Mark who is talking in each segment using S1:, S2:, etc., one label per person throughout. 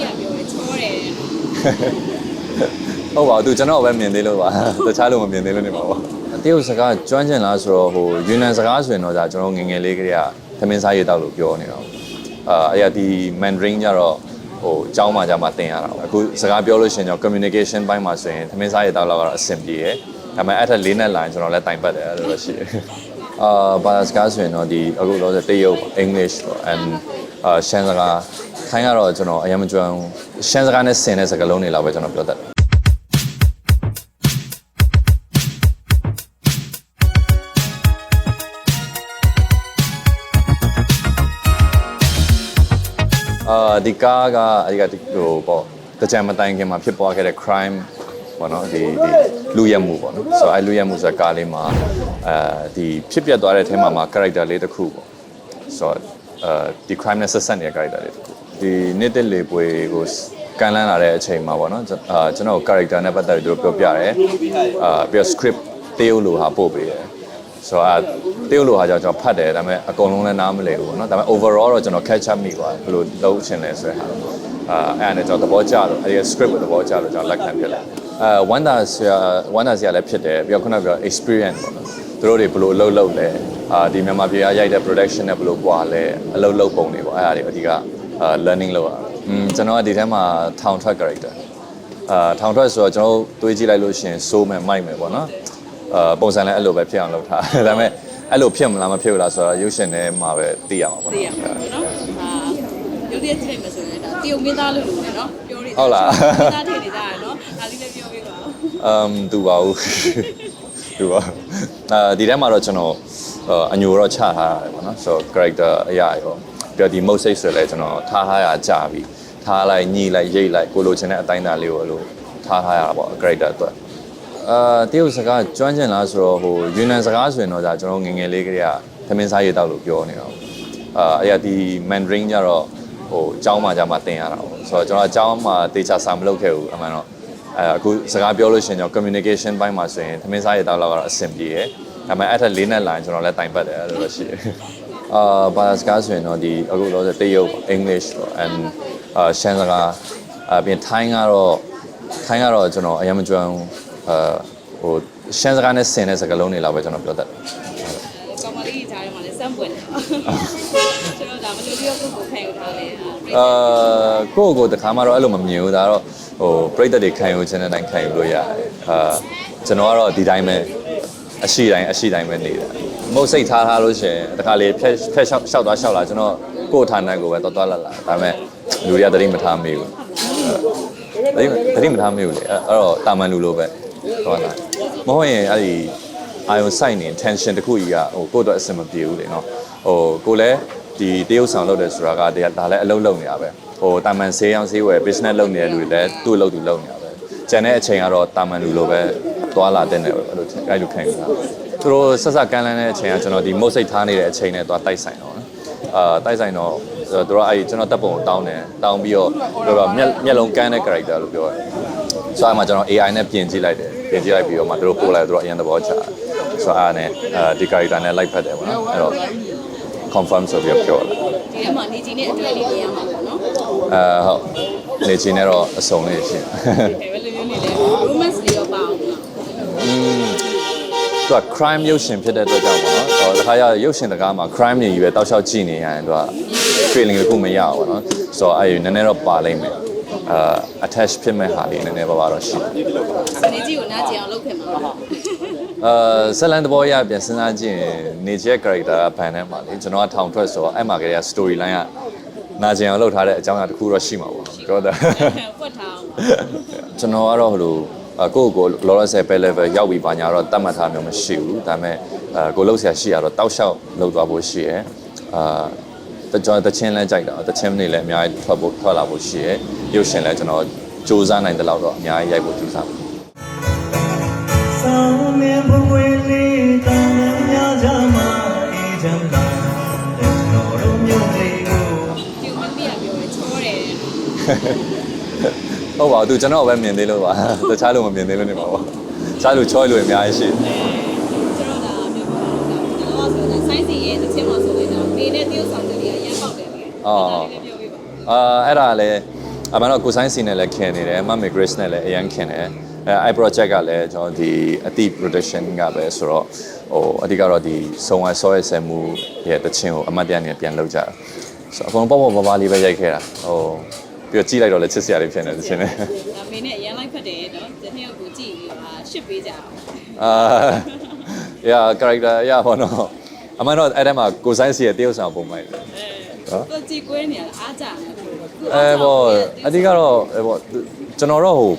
S1: ကြီးကပြောတယ်ချောတယ်
S2: ဟုတ်ပါသူကျွန်တော်ပဲမြင်သေးလို့ပါတခြားလူမမြင်သေးလို့နေပါပေါ့တရုတ်စကားကျွမ်းကျင်လားဆိုတော့ဟိုယူနန်စကားဆိုရင်တော့ဒါကျွန်တော်ငငယ်လေးကလေးကသမင်းစားရေးတောက်လို့ပြောနေတာပေါ့အာအဲ့ဒါဒီ Mandarin ကြတော့ဟိုအကြောင်းမှကြမှာသင်ရတာပေါ့အခုစကားပြောလို့ရှိရင်ကျွန်တော် communication ဘိုင်းမှာဆိုရင်သမင်းစားရေးတောက်လောက်ကတော့အဆင်ပြေတယ်ဒါပေမဲ့အဲ့ထက်၄နှစ်လာရင်ကျွန်တော်လည်းတိုင်ပတ်တယ်အဲ့လိုရှိတယ်အာဘာသာစကားဆိုရင်တော့ဒီအခုတော့တရုတ် English and အာရှမ်းစကားခိုင်းကတော့ကျွန်တော်အရင်မကျွမ်းဘူးရှမ်းစကားနဲ့ဆင်တဲ့စကားလုံးတွေလောက်ပဲကျွန်တော်ပြောတတ်တယ်အာဒီကားကအဒီကဒီဟိုပေါ့တကြံမတိုင်ခင်မှာဖြစ်ပွားခဲ့တဲ့ crime ပေါ့နော်ဒီဒီလူရက်မှုပေါ့နော်ဆိုတော့အဲလူရက်မှုဆိုတဲ့ကားလေးမှာအဲဒီဖြစ်ပျက်သွားတဲ့အထဲမှာမှာ character လေးတစ်ခုပေါ့ဆိုတော့ အဲဒီ crime နဲ့ဆက်ဆက်နေတဲ့ character လေးတစ်ခုဒီနေ့တက်လေပွဲကိုကန်လန်းလာတဲ့အချိန်မှာပေါ့နော်အာကျွန်တော် character နဲ့ပတ်သက်ပြီးသူတို့ပြောပြတယ်အာပြီးတော့ script တေးဦးလိုဟာပို့ပေးတယ်ဆိုတော့အဲတေးလို့ဟာကြောင့်ကျွန်တော်ဖတ်တယ်ဒါပေမဲ့အကုန်လုံးလည်းနားမလည်ဘူးပေါ့နော်ဒါပေမဲ့ overall တော့ကျွန်တော် catch up မိသွားတယ်ဘယ်လိုလုပ်ချင်လဲဆိုတဲ့ဟာအာအဲ့ဒါနဲ့ကျွန်တော်သဘောကျလို့အဲဒီ script ကိုသဘောကျလို့ကျွန်တော်လက်ခံပြလိုက်အဲဝမ်ဒါဆရာဝမ်ဒါဆရာလည်းဖြစ်တယ်ပြီးတော့ခုနကပြော experience ပေါ့နော်သူတို့တွေဘယ်လိုအလုပ်လုပ်လဲ အာဒီမြန်မာပြည်ကရိုက်တဲ့ production နဲ့ဘယ်လိုကွာလဲအလုပ်လုပ်ပုံတွေပေါ့အဲ့ဒါတွေအဓိကအာ learning လုပ်ရတာอืมကျွန်တော်ကဒီထဲမှာထောင်ထွက် character အာထောင်ထွက်ဆိုတော့ကျွန်တော်တို့တွေးကြည့်လိုက်လို့ရှိရင်စိုးမယ်မိုက်မယ်ပေါ့နော်အာပုံစံလည်းအဲ့လိုပဲဖြစ်အောင်လုပ်ထားဒါပေမဲ့အဲ့လိုဖြစ်မလားမဖြစ်ဘူးလားဆိုတော့ရုပ်ရှင်ထဲမှာပဲသိရမှာပေါ့
S1: သိရ
S2: နော်
S1: မှာပေါ့နော်အာရုပ်တရက်ကြည့်လိုက်မယ်ဆိုရင်ဒါတရုတ်မင်းသားလို့လို့လေနော်ပြောနေ
S2: ဟုတ်လား
S1: မင်းသားထည့်နေကြရနော်ဒါလေးလည်းပြောပေးပါဦး
S2: အမ်တူပါဘူးတူပါ အာဒီထဲမှာတော့ကျွန်တော်အာအညိုတော့ချထားရတယ်ပေါ့နော်ဆိုတော့ character အရာရောပြီးတော့ဒီ mode စိတ်ဆိုလည်းကျွန်တော်ထားထားရကြပြီထားလိုက်ညှိလိုက်ရိတ်လိုက်ကိုလိုချင်တဲ့အတိုင်းအတာလေးကိုအဲ့လိုထားထားရတာပေါ့ character အတွက် အာတရုတ်စကားကျွမ်းကျင်လားဆိုတော့ဟိုယူနန်စကားဆိုရင်တော့ဒါကျွန်တော်ငယ်ငယ်လေးကတည်းကသမင်းစားရေးတောက်လို့ပြောနေတာပေါ့အာအဲ့ရဒီ Mandarin ကြတော့ဟိုအเจ้าမှာကြမှာသင်ရတာပေါ့ဆိုတော့ကျွန်တော်အเจ้าမှာတေချာစာမလုပ်ခဲ့ဘူးအမှန်တော့ အဲအခုစကားပြောလို့ရှိရင်ကျွန်တော် communication ဘိုင်းမှာဆိုရင်သမင်းစားရေးတောက်လောက်ကတော့အဆင်ပြေတယ်ဒါပေမဲ့အဲ့ထက်လေးနဲ့ line ကျွန်တော်လည်းတိုင်ပတ်တယ်အဲ့လိုတော့ရှိတယ်အာဘာသာစကားဆိုရင်တော့ဒီအခုလောဆယ်တရုတ် English ပေါ့ and အာရှမ်းစကားအပြင်ထိုင်းကတော့ထိုင်းကတော့ကျွန်တော်အရင်မကျွမ်းဘူးအာဟိုရှမ်းစကားနဲ့ဆင်တဲ့စကားလုံးတွေလောက်ပဲကျွန်တော်ပြောတတ်တယ်
S1: ကောင်မလေးကြားထဲမှာလည်းစမ်းပွင့်တယ်ကျွန်တော်ဒါမလို့ပြောကိုကိုခံယူထားလဲ
S2: အာကိုယ့်ကိုယ်တခါမှတော့အဲ့လိုမမြင်ဘူးဒါတော့ဟိုပြိတ္တတွေခံယူခြင်းတဲ့အတိုင်းခံယူလို့ရတယ်အာကျွန်တော်ကတော့ဒီတိုင်းပဲအရှိတိုင်းအရှိတိုင်းပဲနေတာမဟုတ်စိတ်ထားထားလို့ရှရင်တခါလေဖက်ဖက်လျှောက်လျှောက်သွားလျှောက်လာကျွန်တော်ကိုယ့်ဌာနကိုပဲတော်တော်လာလာဒါပေမဲ့လူတွေကတတိမထားမိဘူးတတိတတိမထားမိဘူးလေအဲ့အဲ့တော့တာမန်လူလိုပဲဟုတ်လားမဟုတ်ရင်အဲ့ဒီ အာယုံစိုက်နေ tension တစ်ခုကြီးကဟိုကိုယ့်အတွက်အဆင်မပြေဘူးလေနော်ဟိုကိုလည်းဒီတရုပ်ဆောင်လုပ်တယ်ဆိုတာကတရားဒါလည်းအလုပ်လုပ်နေတာပဲဟိုတာမန်ဆေးရောင်းဆေးဝယ် business လုပ်နေတဲ့လူတွေလည်းသူ့အလုပ်သူလုပ်နေတာပဲကျန်တဲ့အချိန်ကတော့တာမန်လူလိုပဲသွားလာတဲ့နေပဲအဲ့လိုအဲ့လိုခံယူတာသူတို့ဆက်ဆက်ကန်လန်းတဲ့အချိန်ကကျွန်တော်ဒီမုတ်စိတ်ထားနေတဲ့အချိန်နဲ့သွားတိုက်ဆိုင်တော့နော်အာတိုက်ဆိုင်တော့သူတို့အဲ့ကျွန်တော်တပ်ပုံကိုတောင်းတယ်တောင်းပြီးတော့ပြောတော့မျက်မျက်လုံးကန်းတဲ့ character လို့ပြောတယ်ဆိုတော့အဲ့မှာကျွန်တော် AI နဲ့ပြင်ကြည့်လိုက်တယ်ပြင်ကြည့်လိုက်ပြီးတော့မှသူတို့ပို့လိုက်သူတို့အရင်သဘောကျတယ် ဆိုတော့အဲ့ဒါနဲ့အဲဒီ character နဲ့ like ဖတ်တယ်ပေါ့နော်အဲ့တော့ confirm ဆိုပြီးတော့ပြောတယ်
S1: ဒီထဲမှာနေကြီးနဲ့အတွဲလေးနေရမှာပေါ့နော်
S2: အဲဟုတ်နေချင်းနဲ့တော့အစုံလေးရှင်း
S1: ဒီဘယ်လိုမျိုးနေလဲ romance လေးရောပါအောင်လား
S2: อืมသူက crime ရုပ်ရှင်ဖြစ်တဲ့အတွက်ကြောင့်ပေါ့နော်ဟောတခါရရုပ်ရှင်တကားမှာ crime တွေကြီးပဲတောက်လျှောက်ကြည့်နေရရင်သူက feeling တစ်ခုမရဘူးပေါ့နော်ဆိုတော့အဲ့ဒီနည်းနည်းတော့ပါလိမ့်မယ်အာ attach ဖြစ်မဲ့ဟာလေးနည်းနည်းပါးပါတော့ရှိတယ်
S1: နေကြီးကိုနားကြည့်အောင်လုပ်ခင်မှာပေါ့
S2: အာဇလန်တဘောရပြန်စဉ်းစားကြည့်ရင်နေချက် character ကဘန်ထဲမှာလေကျွန်တော်ကထောင်ထွက်ဆိုတော့အဲ့မှာကလေးက story line ကနာကျင်အောင်လုပ်ထားတဲ့အကြောင်းအရာတစ်ခုတော့ရှိမှာပေါ့ပြောတာ
S1: ဖွက်ထားအောင်
S2: ကျွန်တော်ကတော့ဟိုလိုအကိုယ့်ကိုယ်လောလောဆယ်ပဲ level ရောက်ပြီပါညာတော့တတ်မှတ်ထားမျိုးမရှိဘူးဒါပေမဲ့အဲကိုလှုပ်ဆရာရှိရတော့တောက်လျှောက်လှုပ်သွားဖို့ရှိရယ်အာတကြောတချင်းလဲကြိုက်တာတချင်းနေလည်းအများကြီးထွက်ဖို့ထွက်လာဖို့ရှိရယ်ရုပ်ရှင်လည်းကျွန်တော်စူးစမ်းနိုင်တဲ့လောက်တော့အများကြီးရိုက်ဖို့ကြိုးစားပါ ဟုတ်ပါဘူးသူကျွန်တော်ပဲမြင်သေးလို့ပါတခြားလူမမြင်သေးလို့နေမှာပေါ့တခြားလူချောလို့အများကြီးရှိတယ်
S1: ကျွန်တော်ဒါမျိုးပြောတာတော့ဆိုတော့ဆိုင်းစီရဲ့တစ်ချင်းမဆိုရင်တော့နေနဲ့တရုပ်ဆောင်တွေကအရန်ပေါက်တယ်လေ
S2: အော်
S1: လည်းပြောပြပါ
S2: အာအဲ့ဒါလည်းအမှန်တော့ကိုဆိုင်စီနဲ့လည်းခင်နေတယ်မမေ Grace နဲ့လည်းအရန်ခင်တယ်အဲအဲ project ကလည်းကျွန်တော်ဒီအတိ production ကပဲဆိုတော့ဟိုအဓိကတော့ဒီစုံဝါဆောရဲဆယ်မှုရဲ့တခြင်းကိုအမတ်တရားနဲ့ပြန်လုပ်ကြတာဆိုတော့အကုန်လုံးပေါ့ပေါ့ပါပါလေးပဲရိုက်ခဲ့တာဟို ပြီးတော့ကြည့်လိုက်တော့လည်းချစ်စရာတွေဖြစ်နေတယ်တခြင်းနဲ့
S1: ဒါမင်းနဲ့အရင်လိုက်ဖတ်တယ်နော်ဒီနှစ်ယောက်ကိုကြည့်ပြီးပါရှစ်ပေးကြအောင်
S2: အာ yeah character ရပါတော့အမှန်တော့အဲ့ထဲမှာကိုဆိုင်စီရဲ့တရုပ်ဆောင်ပုံမိုက်တယ်
S1: အဲသူကြည့်ကွဲနေရတာအားကြတယ်
S2: အဲပေါ့အဓိကတော့အဲပေါ့ကျွန်တော်တော့ဟို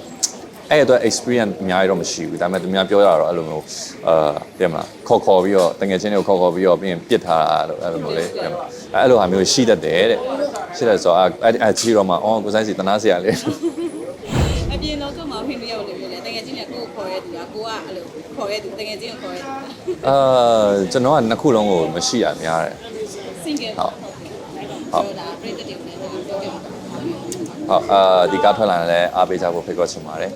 S2: အဲ့အတွက် experience အများကြီးတော့မရှိဘူးဒါပေမဲ့သူများပြောရတော့အဲ့လိုမျိုးအာပြမလားခေါ်ခေါ်ပြီးတော့တငယ်ချင်းတွေကိုခေါ်ခေါ်ပြီးတော့ပြီးရင်ပြစ်ထားတာလို့အဲ့လိုမျိုးလေပြမလားအဲ့လိုဟာမျိုးရှိတတ်တယ်တဲ့ ရှိတယ်ဆိုတော့အဲ့အဲ့ချီတော့မှအော်ကိုဆိုင်စီတနာစရာလေ
S1: အပြင်တော့ကမှဖိနေရောက်နေပြီလေတကယ်ချင်းကကိုကိုခေါ်ရဲသူကကိုကအဲ့လိုခေါ်ရဲသူတကယ်ချင်းကိုခေါ်ရဲသူ
S2: အာကျွန်တော်ကနှစ်ခုလုံးကိုမရှိရများတယ်
S1: စင်ကယ်ဟုတ်ဟုတ်ဒါပြည့်တဲ့တယ်လည်းပြောပြမှာ
S2: ဟုတ်အာဒီကားထွက်လာရင်လည်းအားပေးကြဖို့ဖိတ်ခေါ်ချင်ပါတယ်